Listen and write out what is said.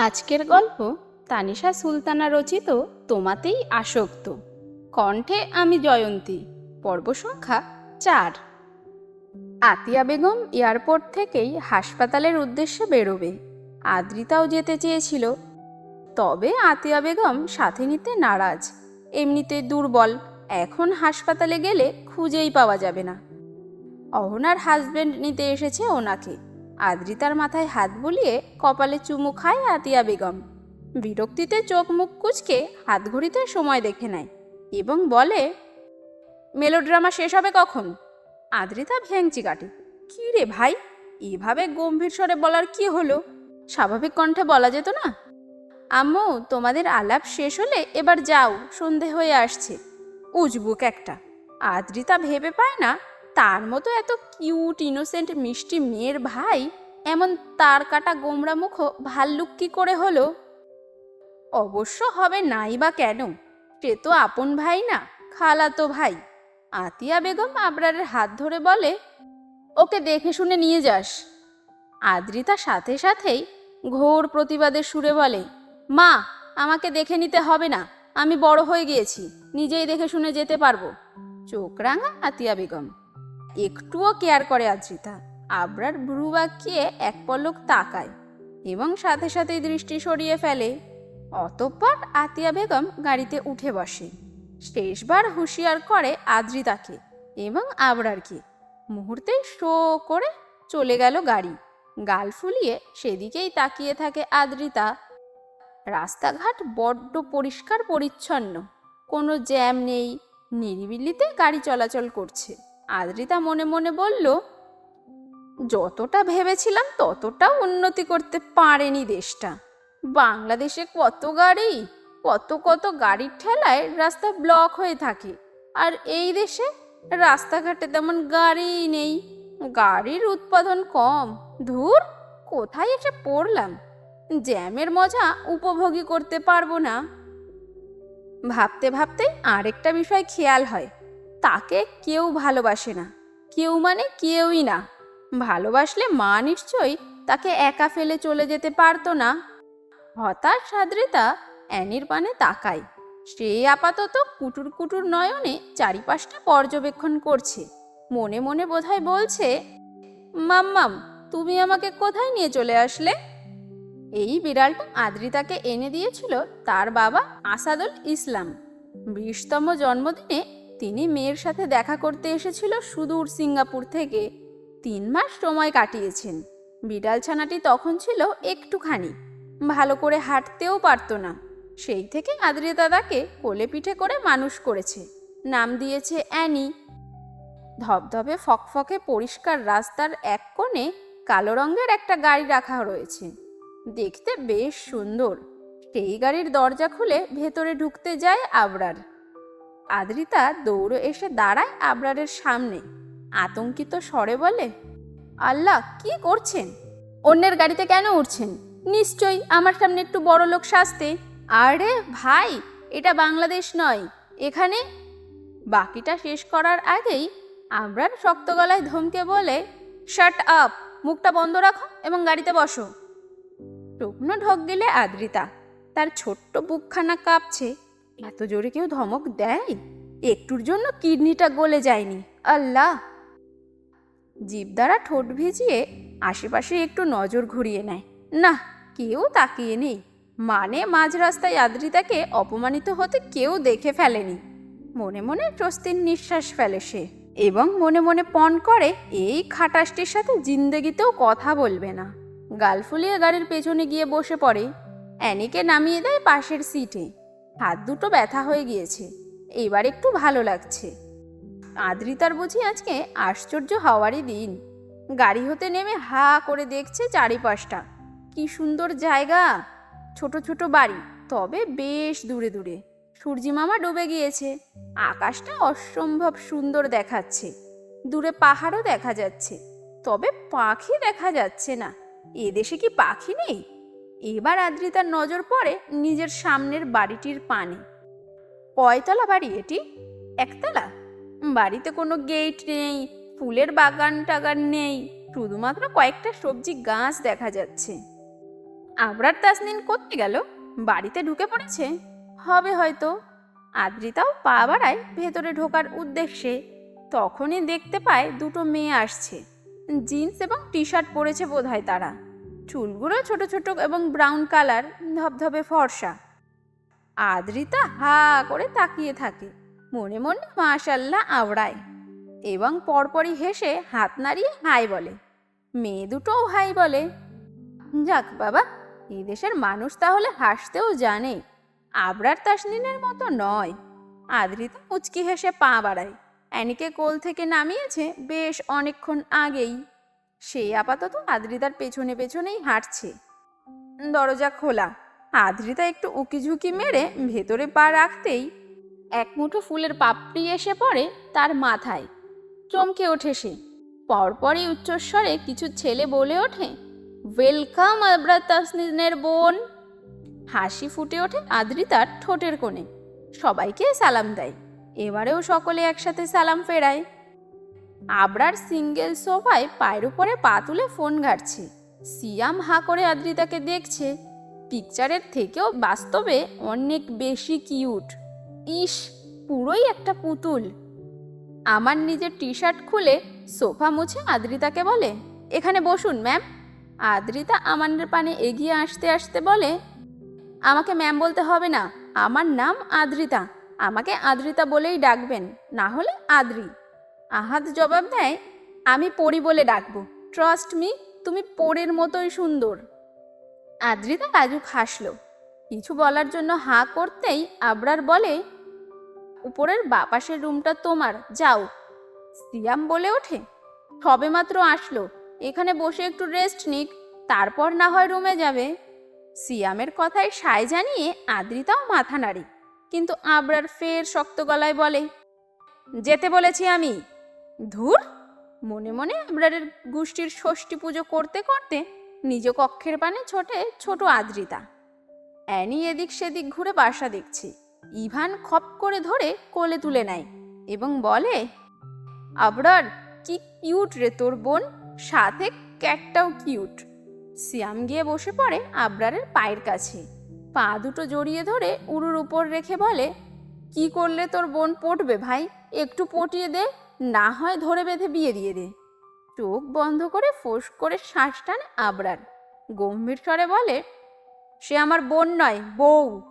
আজকের গল্প তানিশা সুলতানা রচিত তোমাতেই আসক্ত। কণ্ঠে আমি জয়ন্তী, পর্ব সংখ্যা চার। আতিয়া বেগম এয়ারপোর্ট থেকেই হাসপাতালের উদ্দেশ্যে বেরোবে। আদ্রিতাও যেতে চেয়েছিল। তবে আতিয়া বেগম সাথে নিতে নারাজ। এমনিতে দুর্বল, এখন হাসপাতালে গেলে খুঁজেই পাওয়া যাবে না। অহনার হাজবেন্ড নিতে এসেছে ওনাকে। আদ্রিতার মাথায় হাত বুলিয়ে কপালে চুমু খায় আতিয়া বেগম। বিরক্তিতে চোখ মুখ কুচকে হাত ঘড়িতে সময় দেখে নেয় এবং বলে, মেলোড্রামা শেষ হবে কখন? আদ্রিতা ভ্যাংচি কাটে। কী রে ভাই, এভাবে গম্ভীর স্বরে বলার কি হলো? স্বাভাবিক কণ্ঠে বলা যেত না? আম্মু, তোমাদের আলাপ শেষ হলে এবার যাও, সন্ধে হয়ে আসছে। উজবুক একটা। আদ্রিতা ভেবে পায় না তার মতো এত কিউট ইনোসেন্ট মিষ্টি মেয়ের ভাই, এমন তার কাটা গোমরা মুখ ভাল্লুক কি করে হলো? অবশ্য হবে নাই বা কেন? সে তো আপন ভাই না, খালাতো ভাই। আতিয়া বেগম আবরারের হাত ধরে বলে, ওকে দেখে শুনে নিয়ে যাস। আদ্রিতা সাথে সাথেই ঘোর প্রতিবাদের সুরে বলে, মা, আমাকে দেখে নিতে হবে না, আমি বড় হয়ে গিয়েছি, নিজেই দেখে শুনে যেতে পারব। চোখ রাঙা আতিয়া বেগম। একটুও কেয়ার করে আদ্রিতা আবরার ভ্রু বাঁকিয়ে এক পলক তাকায় এবং সাথে সাথে দৃষ্টি সরিয়ে ফেলে। অতঃপর আতিয়া বেগম গাড়িতে উঠে বসে। শেষবার হুঁশিয়ার করে আদ্রিতাকে এবং আবরারকে। মুহূর্তে শো করে চলে গেল গাড়ি। গাল ফুলিয়ে সেদিকেই তাকিয়ে থাকে আদ্রিতা। রাস্তাঘাট বড্ড পরিষ্কার পরিচ্ছন্ন। কোনো জ্যাম নেই। নিরিবিলিতে গাড়ি চলাচল করছে। আদ্রিতা মনে মনে বলল, যতটা ভেবেছিলাম ততটাও উন্নতি করতে পারেনি দেশটা। বাংলাদেশে কত গাড়ি, কত কত গাড়ির ঠেলায় রাস্তা ব্লক হয়ে থাকে। আর এই দেশে রাস্তাঘাটে তেমন গাড়িই নেই। গাড়ির উৎপাদন কম। ধুর, কোথায় এসে পড়লাম? জ্যামের মজা উপভোগী করতে পারব না। ভাবতে ভাবতে আরেকটা বিষয় খেয়াল হয়। তাকে কেউ ভালোবাসে না। কেউ মানে কেউই না। ভালোবাসলে মা নিশ্চয়ই তাকে একা ফেলে চলে যেতে পারতো না। হতাশ সাদৃতা অ্যানির পানে তাকায়। সে আপাতত কুটুর কুটুর নয়নে চারিপাশটা পর্যবেক্ষণ করছে। মনে মনে বোধহয় বলছে, মাম্মাম, তুমি আমাকে কোথায় নিয়ে চলে আসলে? এই বিড়ালটা আদ্রিতাকে এনে দিয়েছিল তার বাবা আসাদুল ইসলাম। বিশতম জন্মদিনে তিনি মেয়ের সাথে দেখা করতে এসেছিল সুদূর সিঙ্গাপুর থেকে। তিন মাস সময় কাটিয়েছেন। বিড়াল ছানাটি তখন ছিল একটুখানি। ভালো করে হাঁটতেও পারতো না। সেই থেকে আদ্রিতা দাদাকে কোলে পিঠে করে মানুষ করেছে। নাম দিয়েছে অ্যানি। ধবধবে ফকফকে পরিষ্কার রাস্তার এক কোণে কালো রঙের একটা গাড়ি রাখা রয়েছে। দেখতে বেশ সুন্দর। সেই গাড়ির দরজা খুলে ভেতরে ঢুকতে যায় আবরার। আদ্রিতা দৌড়ে এসে দাঁড়ায় আবরারের সামনে। আতঙ্কিত স্বরে বলে, আল্লাহ, কি করছেন? অন্যের গাড়িতে কেন উঠছেন? নিশ্চয়ই আমার সামনে একটু বড় লোক সাজতে আরে ভাই, এটা বাংলাদেশ নয়, এখানে? বাকিটা শেষ করার আগেই আবরার শক্ত গলায় ধমকে বলে শার্ট আপ মুখটা বন্ধ রাখো এবং গাড়িতে বসো। শুকনো ঢক গেলে আদ্রিতা তার ছোট্ট বুকখানা কাঁপছে। এত জোরে কেউ ধমক দেয়? একটুর জন্য কিডনিটা গলে যায়নি। আল্লাহ! জিভ দ্বারা ঠোঁট ভিজিয়ে আশেপাশে একটু নজর ঘুরিয়ে নেয়। না, কেউ তাকিয়ে নেই। মানে মাঝ রাস্তায় আদ্রিতাকে অপমানিত হতে কেউ দেখে ফেলেনি। মনে মনে স্বস্তির নিঃশ্বাস ফেলে সে। এবং মনে মনে পণ করে, এই খাটাসটির সাথে জিন্দেগিতেও কথা বলবে না। গাল ফুলিয়ে গাড়ির পেছনে গিয়ে বসে পড়ে। অ্যানিকে নামিয়ে দেয় পাশের সিটে। হাত দুটো ব্যথা হয়ে গিয়েছে। এবার একটু ভালো লাগছে। আদ্রিতার বুঝি আজকে আশ্চর্য হওয়ারই দিন। গাড়ি হতে নেমে হা করে দেখছে চারিপাশটা। কি সুন্দর জায়গা! ছোট ছোট বাড়ি, তবে বেশ দূরে দূরে। সূর্যি মামা ডুবে গিয়েছে। আকাশটা অসম্ভব সুন্দর দেখাচ্ছে। দূরে পাহাড়ও দেখা যাচ্ছে। তবে পাখি দেখা যাচ্ছে না। এদেশে কি পাখি নেই? এবার আদ্রিতার নজর পড়ে নিজের সামনের বাড়িটির পানে। কয়তলা বাড়ি এটি? একতলা? বাড়িতে কোনো গেট নেই, ফুলের বাগান টাগান নেই, শুধুমাত্র কয়েকটা সবজি গাছ দেখা যাচ্ছে। আবরার তাসনিন করতে গেল? বাড়িতে ঢুকে পড়েছে? হবে হয়তো। আদ্রিতাও পা বাড়ায় ভেতরে ঢোকার উদ্দেশ্যে। তখনই দেখতে পায় দুটো মেয়ে আসছে। জিন্স এবং টি শার্ট পরেছে বোধহয় তারা। চুলগুলো ছোট ছোট এবং ব্রাউন কালার ধবধবে ফর্সা। আদ্রিতা হা করে তাকিয়ে থাকে, মনে মনে মাশাল্লাহ আওড়ায় এবং পরপরই হেসে হাত নাড়িয়ে হাই বলে, মেয়ে দুটোও হাই বলে। যাক বাবা, এই দেশের মানুষ তাহলে হাসতেও জানে, আবরার তাসনিনের মতো নয়। আদ্রিতা মুচকি হেসে পা বাড়ায়, অ্যানিকে কোল থেকে নামিয়েছে বেশ অনেকক্ষণ আগেই। সে আপাতত আদ্রিতার পেছনে পেছনেই হাঁটছে। দরজা খোলা। আদ্রিতা একটু উকিঝুঁকি মেরে ভেতরে পা রাখতেই এক মুঠো ফুলের পাপড়ি এসে পড়ে তার মাথায়। চমকে ওঠে সে। পরপরই উচ্চস্বরে কিছু ছেলে বলে ওঠে ওয়েলকাম আবরা বোন। হাসি ফুটে ওঠে আদ্রিতার ঠোঁটের কোণে। সবাইকে সালাম দেয়। এবারেও সকলে একসাথে সালাম ফেরায়। আবরার সিঙ্গেল সোফায় পায়ের উপরে পা তুলে ফোন ঘাটছে। সিয়াম হা করে আদ্রিতাকে দেখছে। পিকচারের থেকেও বাস্তবে অনেক বেশি কিউট। ইস পুরোই একটা পুতুল। আমার নিজের টি শার্ট খুলে সোফা মুছে আদ্রিতাকে বলে, এখানে বসুন, ম্যাম। আদ্রিতা আমানের পানে এগিয়ে আসতে আসতে বলে, আমাকে ম্যাম বলতে হবে না। আমার নাম আদ্রিতা। আমাকে আদ্রিতা বলেই ডাকবেন। না হলে আদ্রি। আহাদ জবাব দেয়, আমি পড়ি বলে ডাকবো। ট্রাস্ট মি তুমি পরের মতোই সুন্দর। আদ্রিতা লাজুক হাসলো কিছু বলার জন্য হাঁ করতেই আবরার বলে, উপরের বাপাসের রুমটা তোমার, যাও। সিয়াম বলে ওঠে? সবেমাত্র আসলো। এখানে বসে একটু রেস্ট নিক, তারপর না হয় রুমে যাবে। সিয়ামের কথায় সায় জানিয়ে আদ্রিতাও মাথা নাড়ে, কিন্তু আবরার ফের শক্ত গলায় বলে, যেতে বলেছি আমি। ধুর, মনে মনে আবরারের গোষ্ঠীর ষষ্ঠী পুজো করতে করতে নিজ কক্ষের পানে ছোটে ছোট আদ্রিতা। অ্যানি এদিক সেদিক ঘুরে বাসা দেখছে। ইভান খপ করে ধরে কোলে তুলে নেয় এবং বলে, আবরার, কি কিউট রে তোর বোন, সাথে ক্যাটটাও কিউট। সিয়াম গিয়ে বসে পড়ে আবরারের পায়ের কাছে। পা দুটো জড়িয়ে ধরে উড়ুর উপর রেখে বলে, কি করলে তোর বোন পটবে ভাই? একটু পটিয়ে দে। না হয় ধরে বেঁধে বিয়ে দিয়ে দে। চোখ বন্ধ করে ফোঁস করে শ্বাস টান আবরার। গম্ভীর স্বরে বলে, সে আমার বোন নয়, বউ।